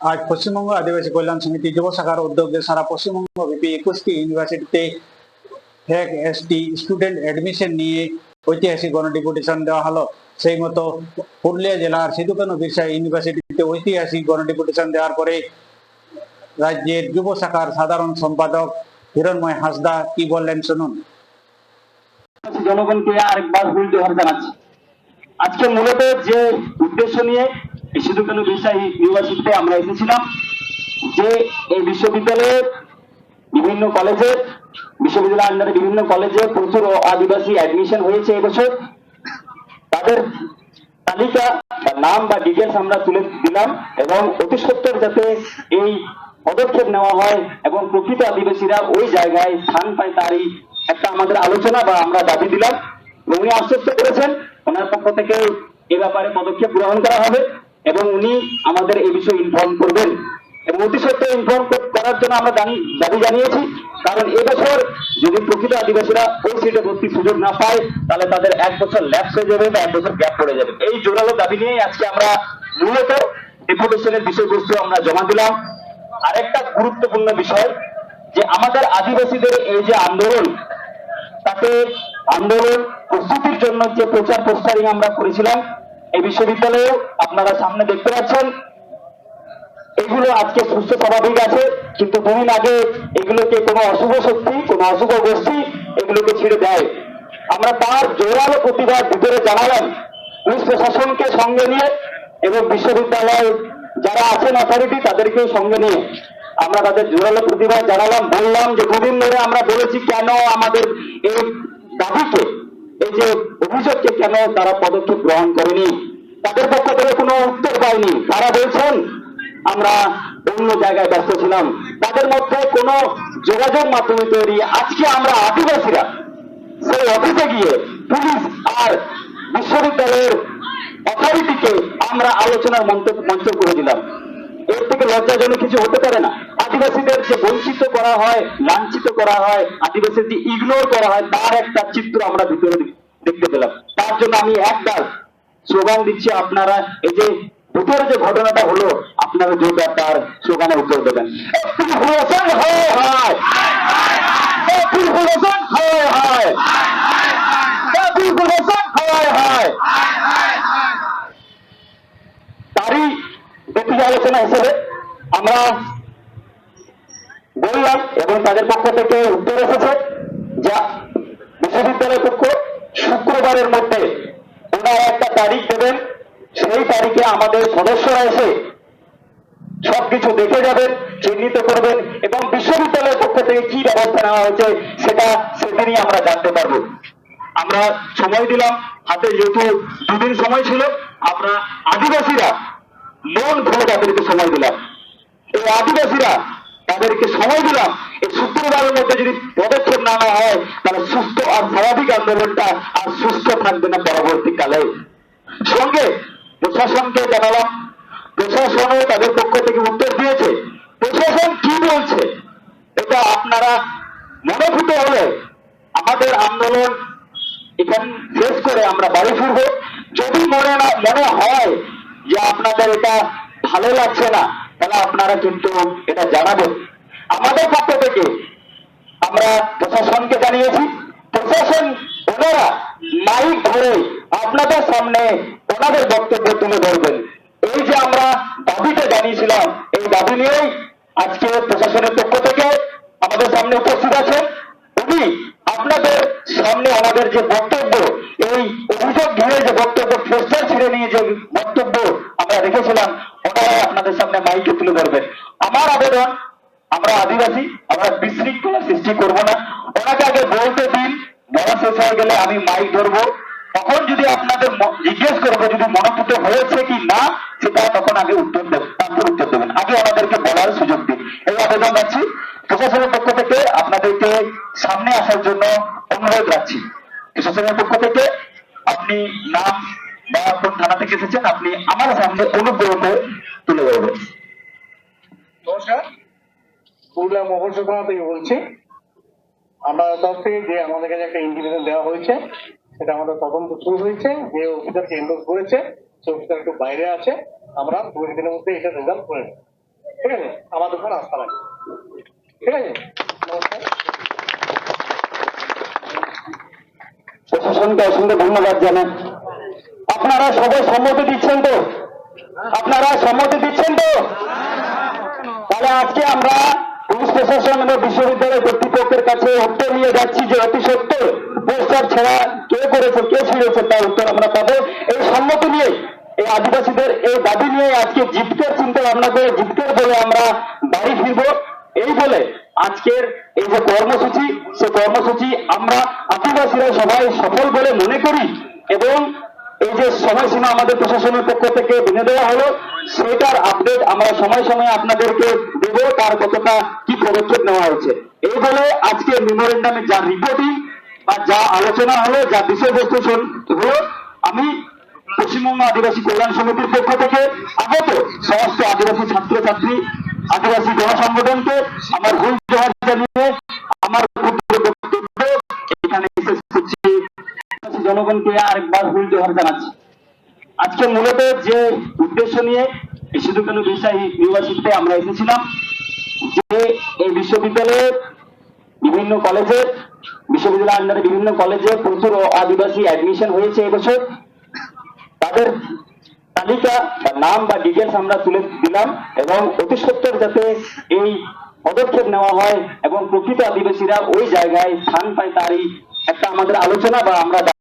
আজ পশ্চিমবঙ্গ আদিবাসী কল্যাণ সমিতি যুব শাখার উদ্যোগে সারা পশ্চিমবঙ্গ ব্যাপী একুশটি ইউনিভার্সিটিতে ফেক এসটি স্টুডেন্ট অ্যাডমিশন নিয়ে ঐতিহাসিক গণডেপুটেশন দেওয়া হলো। সেই মতো পুরুলিয়া জেলার সিধুকানু বিরসা ইউনিভার্সিটিতে ঐতিহাসিক গণডেপুটেশন দেওয়ার পরে রাজ্যের যুব শাখার সাধারণ সম্পাদক হিরণময় হাসদা কি বললেন শুনুন। জনগণকে আরেকবার হুল জোহার জানাচ্ছি। আজকে মূলত যে উদ্দেশ্য নিয়ে সিধু কানু বিরসা ইউনিভার্সিটিতে আমরা এসেছিলাম যে এই বিশ্ববিদ্যালয়ের বিভিন্ন কলেজে, বিশ্ববিদ্যালয়ের আন্ডারে বিভিন্ন কলেজে প্রচুর আদিবাসী অ্যাডমিশন হয়েছে এবছর তাদের তালিকা বা নাম বা ডিটেলস আমরা তুলে দিলাম এবং অতি সত্তর যাতে এই পদক্ষেপ নেওয়া হয় এবং প্রকৃত আদিবাসীরা ওই জায়গায় স্থান পায় তারই একটা আমাদের আলোচনা বা আমরা দাবি দিলাম। উনি আশ্বস্ত করেছেন, ওনার পক্ষ থেকে এ ব্যাপারে পদক্ষেপ গ্রহণ করা হবে। এবং উনি আমাদের এই বিষয়ে ইনফর্ম করবেন। এবং অতি সত্ত্বে ইনফর্ম করার জন্য আমরা জানি দাবি জানিয়েছি। কারণ এবছর যদি প্রকৃত আদিবাসীরা ওই সিটে ভর্তির সুযোগ না পায়, তাহলে তাদের এক বছর ল্যাপস হয়ে যাবে বা এক বছর গ্যাপ পড়ে যাবে। এই জোরালো দাবি নিয়েই আজকে আমরা মূলত ডেপুটেশনের বিষয়বস্তু আমরা জমা দিলাম। আরেকটা গুরুত্বপূর্ণ বিষয়, যে আমাদের আদিবাসীদের এই যে আন্দোলন, তাতে আন্দোলন প্রস্তুতির জন্য যে প্রচার পোস্টারিং আমরা করেছিলাম এই বিশ্ববিদ্যালয়েও আপনারা সামনে দেখতে পাচ্ছেন, এগুলো আজকে সুস্থ স্বাভাবিক আছে, কিন্তু দুদিন আগে এগুলোকে কোনো অশুভ শক্তি, কোনো অশুভ গোষ্ঠী এগুলোকে ছেড়ে দেয়। আমরা তার জোরালো প্রতিবাদ ভিতরে জানালাম পুলিশ প্রশাসনকে সঙ্গে নিয়ে এবং বিশ্ববিদ্যালয় যারা আছেন অথরিটি তাদেরকেও সঙ্গে নিয়ে। আমরা তাদের জোরালো প্রতিবাদ জানালাম, বললাম যে দুদিন ধরে আমরা বলেছি কেন আমাদের এই দাবিকে এই যে অভিযোগকে কেন তারা পদক্ষেপ গ্রহণ করেনি? তাদের পক্ষ থেকে কোনো উত্তর পাইনি তারা বলছেন, আমরা অন্য জায়গায় ব্যস্ত ছিলাম। তাদের মধ্যে কোনো যোগাযোগ মাধ্যমে তৈরি আজকে আমরা আদিবাসীরা সেই অফিসে গিয়ে পুলিশ আর বিশ্ববিদ্যালয়ের অথরিটিকে আমরা আলোচনার মঞ্চ মঞ্চ করে দিলাম। এর থেকে লজ্জাজনক কিছু হতে পারে না। আদিবাসীদের যে বঞ্চিত করা হয়, লাঞ্ছিত করা হয়, আদিবাসীদের যে ইগনোর করা হয়, তার একটা চিত্র আমরা ভিতরে দেখতে পেলাম। তার জন্য আমি একবার স্লোগান দিচ্ছি আপনারা, এই যে ভিতরে যে ঘটনাটা হলো, আপনারা জোরদার তার স্লোগানে উত্তর দেবেন। আলোচনা হিসেবে আমরা বললাম এবং তাদের পক্ষ থেকে উত্তর এসেছে যা বিশ্ববিদ্যালয় পক্ষ শুক্রবারের মধ্যে ওনারা একটা তারিখ দেবেন। সেই তারিখে আমাদের সদস্যরা এসে সবকিছু দেখে যাবেন, চিহ্নিত করবেন এবং বিশ্ববিদ্যালয়ের পক্ষ থেকে কি ব্যবস্থা নেওয়া হয়েছে সেটা সেদিনই আমরা জানতে পারব। আমরা সময় দিলাম, হাতে যেহেতু দুদিন সময় ছিল, আমরা আদিবাসীরা মন খুলে তাদেরকে সময় দিলাম। এই আদিবাসীরা তাদেরকে সময় দিলাম। এই শুক্রবারের মধ্যে যদি পদক্ষেপ না নেওয়া হয়, তাহলে সুস্থ আর স্বাভাবিক আন্দোলনটা আর সুস্থ থাকবে না পরবর্তীকালে। সঙ্গে প্রশাসনকে জানালাম। প্রশাসনও তাদের পক্ষ থেকে উত্তর দিয়েছে। প্রশাসন কি বলছে, এটা আপনারা মনে মনোভূত হলে আমাদের আন্দোলন এখানে শেষ করে আমরা বাড়ি ফিরবো। যদি মনে না মনে হয় যে আপনাদের এটা ভালো লাগছে না তাহলে আপনারা কিন্তু এটা জানাবেন। আমাদের পক্ষ থেকে আমরা প্রশাসনকে জানিয়েছি, প্রশাসন ওনারা মাইক ধরে আপনাদের সামনে ওনাদের বক্তব্য তুলে ধরবেন। এই যে আমরা দাবিটা জানিয়েছিলাম, এই দাবি নিয়েই আজকে প্রশাসনের পক্ষ থেকে আমাদের সামনে উপস্থিত আছেন। উনি আপনাদের সামনে আমাদের যে বক্তব্য এই অভিযোগ ঘিরে যে বক্তব্য পোস্টার ছিঁড়ে নিয়ে যে বক্তব্য আমরা রেখেছিলাম ওনারা আপনাদের সামনে মাইকে তুলে ধরবেন আমার আবেদন আমরা আদিবাসী, আমরা বিশৃঙ্খলা সৃষ্টি করব না। ওনাকে আগে বলতে দিন বলা শেষ হয়ে গেলে আমি মাইক ধরবো। তখন যদি আপনাদের জিজ্ঞেস করব, যদি মনোভূত হয়েছে কি না, সেটা তখন আগে উত্তর দেবেন তারপর উত্তর দেবেন। আগে ওনাদেরকে বলার সুযোগ দিন। এই আবেদন রাখছি। প্রশাসনের পক্ষ থেকে আপনাদেরকে সামনে আসার জন্য অনুরোধ রাখছি। প্রশাসনের পক্ষ থেকে আপনি নাম বা কোন থানা থেকে এসেছেন, আপনি আমার সামনে অনুগ্রহ করে তুলে ধরবেন। নমস্কার। পুরুলিয়া থানা থেকে বলছি, আমরা তরফ থেকে যে আমাদের কাছে একটা ইন্ডিভিজুয়াল দেওয়া হয়েছে, সেটা আমাদের তদন্ত শুরু হয়েছে, যে অফিসারকে এন্ডোজ করেছে, সে অফিসার একটু বাইরে আছে, আমরা দু দিনের মধ্যে এটা রেজাল্ট করে নেব। ঠিক আছে? আমাদের উপর আস্থা রাখবে। ঠিক আছে? নমস্কার। প্রশাসনকে অসংখ্য ধন্যবাদ জানান আপনারা সবাই সম্মতি দিচ্ছেন তো? আপনারা সম্মতি দিচ্ছেন তো? তাহলে আজকে আমরা পুলিশ প্রশাসন এবং বিশ্ববিদ্যালয় কর্তৃপক্ষের কাছে উত্তর নিয়ে যাচ্ছি যে অতি সত্তর পোস্টার ছাড়া কে করেছে, কে ছিঁড়েছে তার উত্তর আমরা পাবো। এই সম্মতি নিয়ে, এই আদিবাসীদের এই দাবি নিয়ে আজকে জিতকের চিন্তা ভাবনা করে জিতকের বলে আমরা বাড়ি ফিরবো। এই বলে আজকের এই যে কর্মসূচি, সে কর্মসূচি আমরা আদিবাসীরা সবাই সফল বলে মনে করি এবং এই যে সময়সীমা আমাদের প্রশাসনের পক্ষ থেকে বেঁধে দেওয়া হলো সেটার আপডেট আমরা সময় সময় আপনাদেরকে দেবো, তার কতটা কি পদক্ষেপ নেওয়া হয়েছে। এই বলে আজকে মেমোরেন্ডামে যা রিপোর্টিং বা যা আলোচনা হলো, যা বিষয়বস্তু হলো আমি পশ্চিমবঙ্গ আদিবাসী কল্যাণ সমিতির পক্ষ থেকে আগত সমস্ত আদিবাসী ছাত্রছাত্রী, আদিবাসী জনসংগঠনকে আমার ভুল জবাব জানিয়ে আরেকবার ভুল জোহার জানাচ্ছি। আজকে মূলত যে উদ্দেশ্য নিয়ে সিধু কানু বিরসা ইউনিভার্সিটিতে আমরা এসেছিলাম, যে এই বিশ্ববিদ্যালয়ের বিভিন্ন কলেজে বিশ্ববিদ্যালয়ের আন্ডারে বিভিন্ন কলেজে প্রচুর আদিবাসী অ্যাডমিশন হয়েছে এবছর তাদের তালিকা বা নাম বা ডিটেলস আমরা তুলে দিলাম এবং অতি সত্তর যাতে এই পদক্ষেপ নেওয়া হয় এবং প্রকৃত আদিবাসীরা ওই জায়গায় স্থান পায় তারই একটা আমাদের আলোচনা বা আমরা